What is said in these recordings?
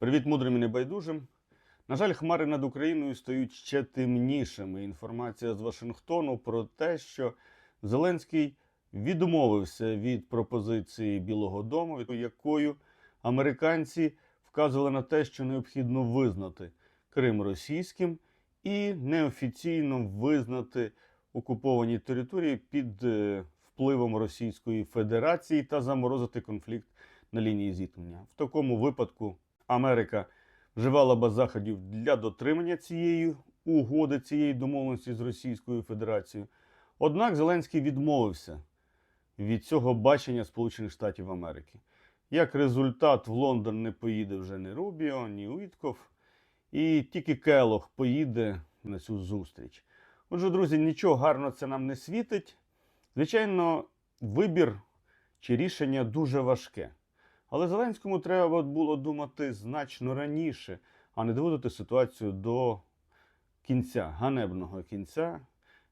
Привіт мудрим і небайдужим. На жаль, хмари над Україною стають ще темнішими. Інформація з Вашингтону про те, що Зеленський відмовився від пропозиції Білого Дому, якою американці вказували на те, що необхідно визнати Крим російським і неофіційно визнати окуповані території під е, впливом Російської Федерації та заморозити конфлікт на лінії зіткнення. В такому випадку Америка вживала б заходів для дотримання цієї угоди, цієї домовленості з Російською Федерацією. Однак Зеленський відмовився від цього бачення Сполучених Штатів Америки. Як результат, в Лондон не поїде вже ні Рубіо, ні Уітков, і тільки Келох поїде на цю зустріч. Отже, друзі, нічого гарного це нам не світить. Звичайно, вибір чи рішення дуже важке. Але Зеленському треба було думати значно раніше, а не доводити ситуацію до кінця, ганебного кінця,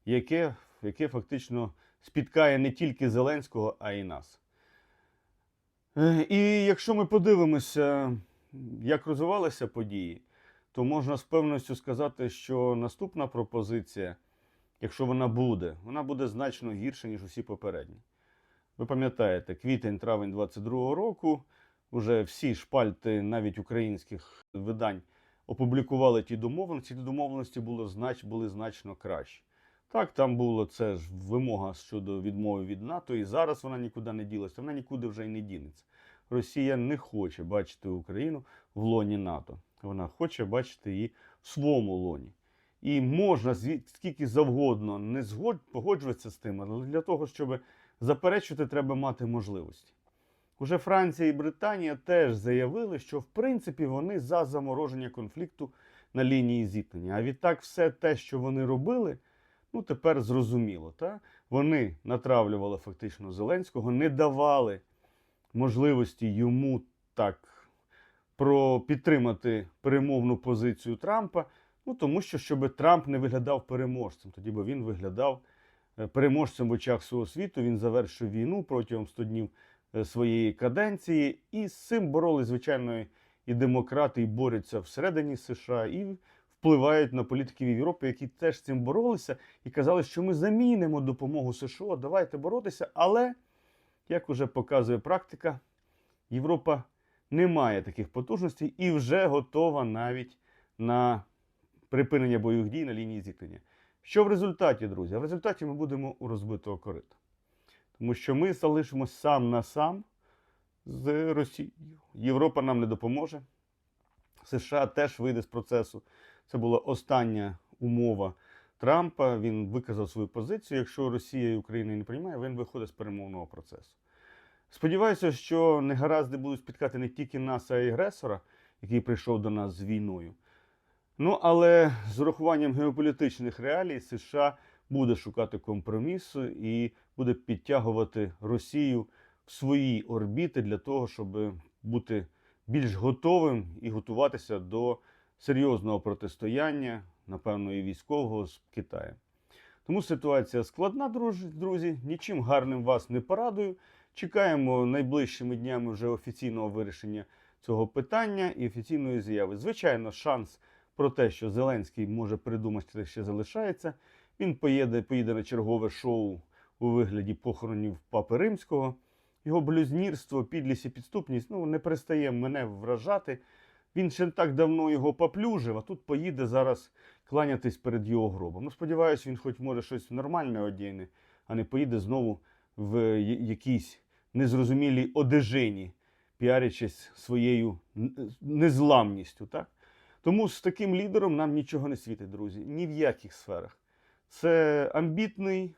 яке, яке фактично спіткає не тільки Зеленського, а й нас. І якщо ми подивимося, як розвивалися події, то можна з певністю сказати, що наступна пропозиція, якщо вона буде, вона буде значно гірша, ніж усі попередні. Ви пам'ятаєте, квітень, травень 22-го року вже всі шпальти, навіть українських видань, опублікували ті домовленості. Ті домовленості були, знач, були значно кращі. Так, там було це ж вимога щодо відмови від НАТО, і зараз вона нікуди не ділася, вона нікуди вже й не дінеться. Росія не хоче бачити Україну в лоні НАТО. Вона хоче бачити її в своєму лоні. І можна скільки завгодно не згод, погоджуватися з тим, але для того, щоб заперечувати, треба мати можливості. Уже Франція і Британія теж заявили, що в принципі вони за замороження конфлікту на лінії зіткнення. А відтак, все те, що вони робили, ну тепер зрозуміло. Та? Вони натравлювали фактично Зеленського, не давали можливості йому так про підтримати перемовну позицію Трампа. Ну тому що щоб Трамп не виглядав переможцем, тоді би він виглядав переможцем в очах всього світу. Він завершив війну протягом 100 днів е, своєї каденції, і з цим боролись, звичайно, і демократи, і борються всередині США, і впливають на політиків Європи, які теж з цим боролися, і казали, що ми замінимо допомогу США, давайте боротися. Але, як вже показує практика, Європа не має таких потужностей і вже готова навіть на припинення бойових дій на лінії зіткнення. Що в результаті, друзі? В результаті ми будемо у розбитого корита. Тому що ми залишимось сам на сам з Росією. Європа нам не допоможе. США теж вийде з процесу. Це була остання умова Трампа. Він виказав свою позицію. Якщо Росія і Україна не приймає, він виходить з перемовного процесу. Сподіваюся, що негаразди будуть спіткати не тільки нас, а й агресора, який прийшов до нас з війною. Ну, але з урахуванням геополітичних реалій США буде шукати компромісу і буде підтягувати Росію в свої орбіти для того, щоб бути більш готовим і готуватися до серйозного протистояння, напевно, і військового з Китаєм. Тому ситуація складна, друзі. Нічим гарним вас не порадую. Чекаємо найближчими днями вже офіційного вирішення цього питання і офіційної заяви. Звичайно, шанс про те, що Зеленський може придумати, що ще залишається. Він поїде, поїде на чергове шоу у вигляді похоронів Папи Римського. Його блюзнірство, підлість і підступність ну, не перестає мене вражати. Він ще не так давно його поплюжив, а тут поїде зараз кланятись перед його гробом. Ну, сподіваюся, він хоч може щось нормальне одягне, а не поїде знову в якійсь незрозумілій одежині, піарячись своєю незламністю. Так? Тому з таким лідером нам нічого не світить, друзі, ні в яких сферах. Це амбітний,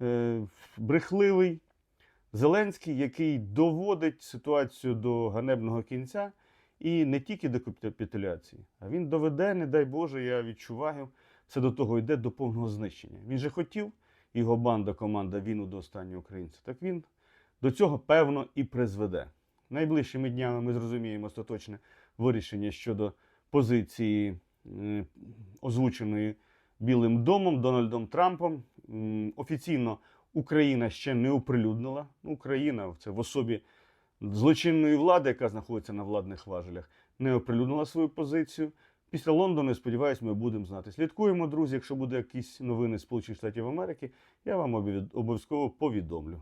е, брехливий Зеленський, який доводить ситуацію до ганебного кінця і не тільки до капітуляції, а він доведе, не дай Боже, я відчуваю, це до того йде до повного знищення. Він же хотів, його банда, команда війну до останнього українця. Так він до цього певно і призведе. Найближчими днями ми зрозуміємо остаточне вирішення щодо позиції, озвученої Білим домом Дональдом Трампом. Офіційно Україна ще не оприлюднила. Ну, Україна це в особі злочинної влади, яка знаходиться на владних важелях, не оприлюднила свою позицію. Після Лондону, я сподіваюся, ми будемо знати. Слідкуємо, друзі. Якщо буде якісь новини Сполучених Штатів Америки, я вам обов'язково повідомлю.